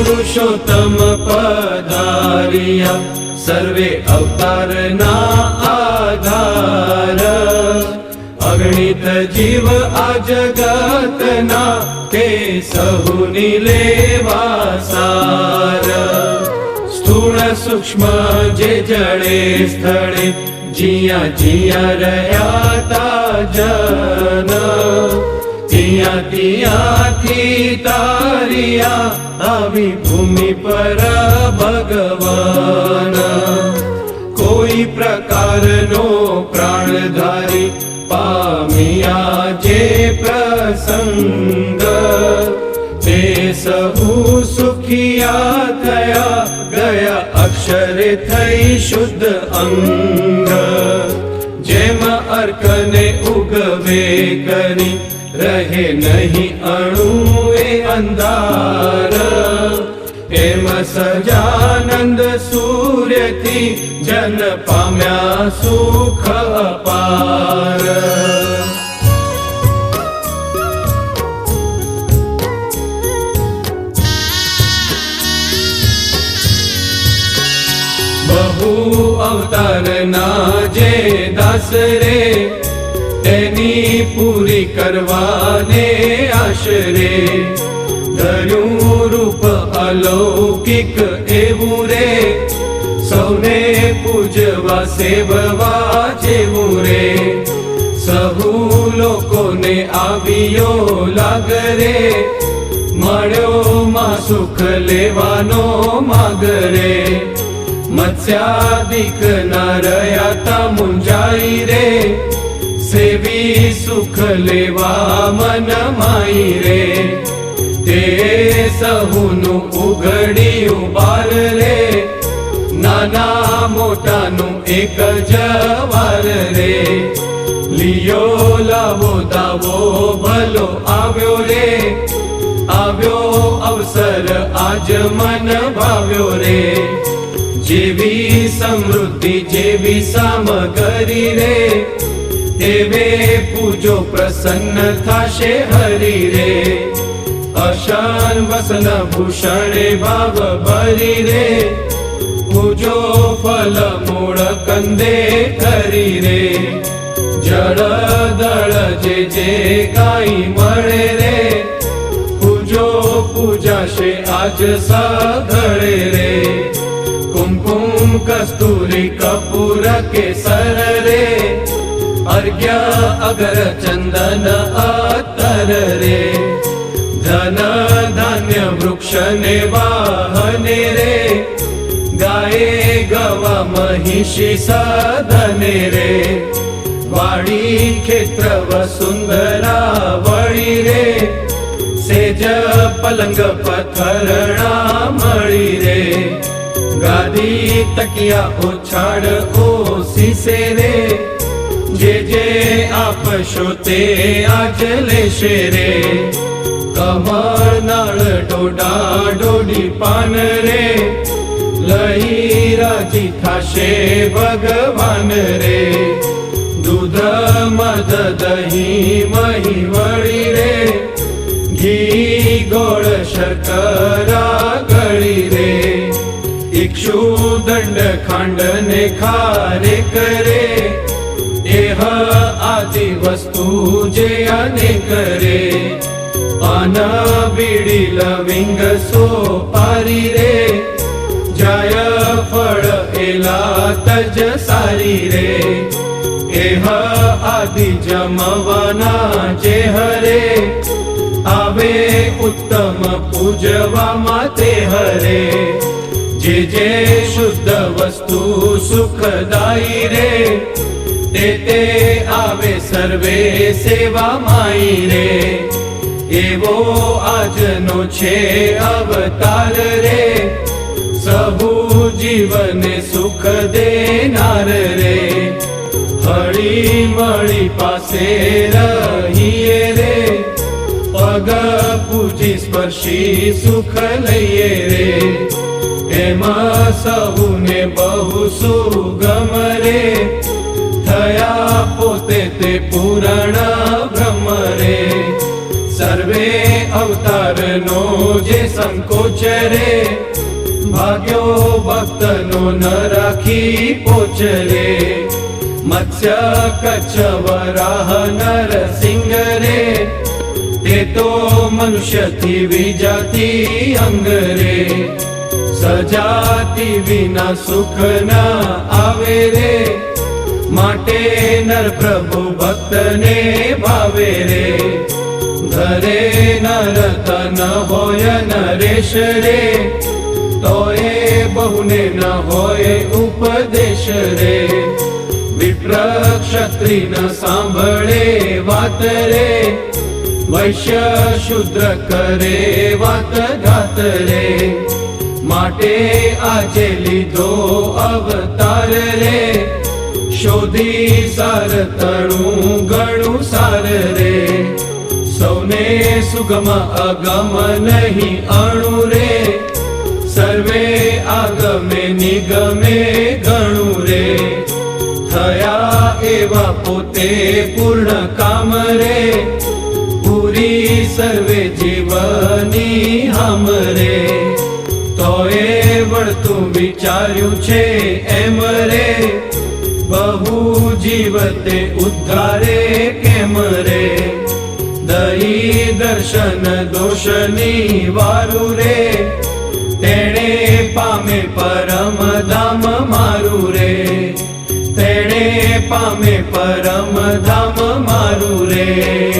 પુરુષોત્તમ પધારિયા. સર્વે અવતારના આધાર. અગણિત જીવ આ જગતના તે સહુની લેવા સાર. સ્થૂળ સૂક્ષ્મ જે જડે સ્થળે जिया જીયા રહ્યા તા જન. ત્યાં ત્યાંથી તારિયા આવી ભૂમિ પર ભગવાન. કોઈ પ્રકારનો પ્રાણધારી પામ્યા જે પ્રસંગ. તે સહુ સુખિયા થયા, ગયા અક્ષરે થઈ શુદ્ધ અંગ. જેમ અર્કને ઉગવે કરી રહે નહીં અણુ એ અંધાર. એમ સજાનંદ સૂર્યથી જન પામ્યા સુખ અપાર. બહુ અવતારના જે દાસ રે તેની પૂરી કરવાને આશરે. ધર્યું રૂપ અલૌકિક એવું રે. સૌને પૂજવા, સેવવા જેવું રે. સહુ લોકોને આવ્યો લાગરે મળ્યો માં સુખ લેવાનો માગરે મત્સ્યાદિક ના રહ્યા તા મુંજાઈ સેવી સુખ લેવા મન માઈ રે તે સહુનું ઉઘડિયું બાર રે નાના મોટાનું એક જવાર રે લિયો લાવો દાવો ભલો આવ્યો રે આવ્યો અવસર આજ મન ભાવ્યો રે જેવી સમૃદ્ધિ જેવી સામગ્રી રે દેવે પૂજો પ્રસન્ન થશે હરી રે અશાન વસન ભૂષણે ભાવ ભરી રે પૂજો ફલ મૂળ કંદે કરી રે જળ દળ જે જે કાઈ મળે રે. પૂજો પૂજાશે આજ સાધળે રે. કુમકુમ કસ્તુરી કપૂર કેસર રે અર્ઘ્ય અગર ચંદન અત્તર રે ધન ધાન્ય વૃક્ષ ને વાહને રે ગાયે ગવા મહિષી સાધને રે વાડી ખેત્ર વસુંદરા વળી રે સેજ પલંગ પથરણા મળી રે ગાદી તકિયા ઓછાડ ઓસીસે રે જે જે આપશો તે આજ લેશે રે. કમળ, નળ ડોડા ડોડી પાન રે. લઈ રાજી થશે ભગવાન રે. દૂધ, મધ, દહીં, મહી, વળી રે. ઘી, ગોળ, શર્કરા, ગળી રે. ઇક્ષુ દંડ ખાંડ ને ખારે કરે. એહ આદિ વસ્તુ જે અને કરે પાન બીડી લવિંગ સોપારી રે. જય ફળ એલા તજ સારી રે. એહ આદિ જમવાના જે હરે. આવે ઉત્તમ પૂજવામાં તે હરે. જે જે શુદ્ધ વસ્તુ સુખદાયી રે. તે આવે સર્વે સેવા માઈ રે એવો આજનો છે અવતાર રે. સહુ જીવને સુખ દેનાર રે. હળી મળી પાસે રહીએ રે. પગ પૂજી સ્પર્શી સુખ લઈએ રે. એમાં સહુને બહુ સુગમ રે. થયા પોતે તે પૂરણ બ્રહ્મ રે સર્વે અવતારનો જે સંકોચ રે ભાગ્યો ભક્તનો ન રાખી પોચ રે મત્સ્ય કચ્છ વરાહ નરસિંહ રે તે તો મનુષ્યથી વિજાતી અંગ રે સજાતિ વિના સુખ ના આવે રે માટે નર પ્રભુ ભક્તને ભાવે રે. ધરે નર તન હોય નરેશ રે. તો એ બહુને ન હોય ઉપદેશ રે. વિપ્ર ક્ષત્રિ ન સાંભળે વાત રે. વૈશ્ય શુદ્ર કરે વાત ઘાત રે. માટે આજે લીધો અવતાર રે. શોધી સાર તણું, ગણું સાર રે. સૌને સુગમ અગમ નહીં અણુ રે. સર્વે આગમે નિગમે ગણું રે. થયા એવા પોતે પૂર્ણ કામ રે. પૂરી સર્વે જીવની હમ રે. તો એ વળતું વિચાર્યું છે એમ રે. બહુ જીવતે ઉદ્ધારે કેમ રે? દહી દર્શન દોષની વારું રે. તેણે પામે પરમ ધામ મારું રે. તેણે પામે પરમ ધામ મારું રે.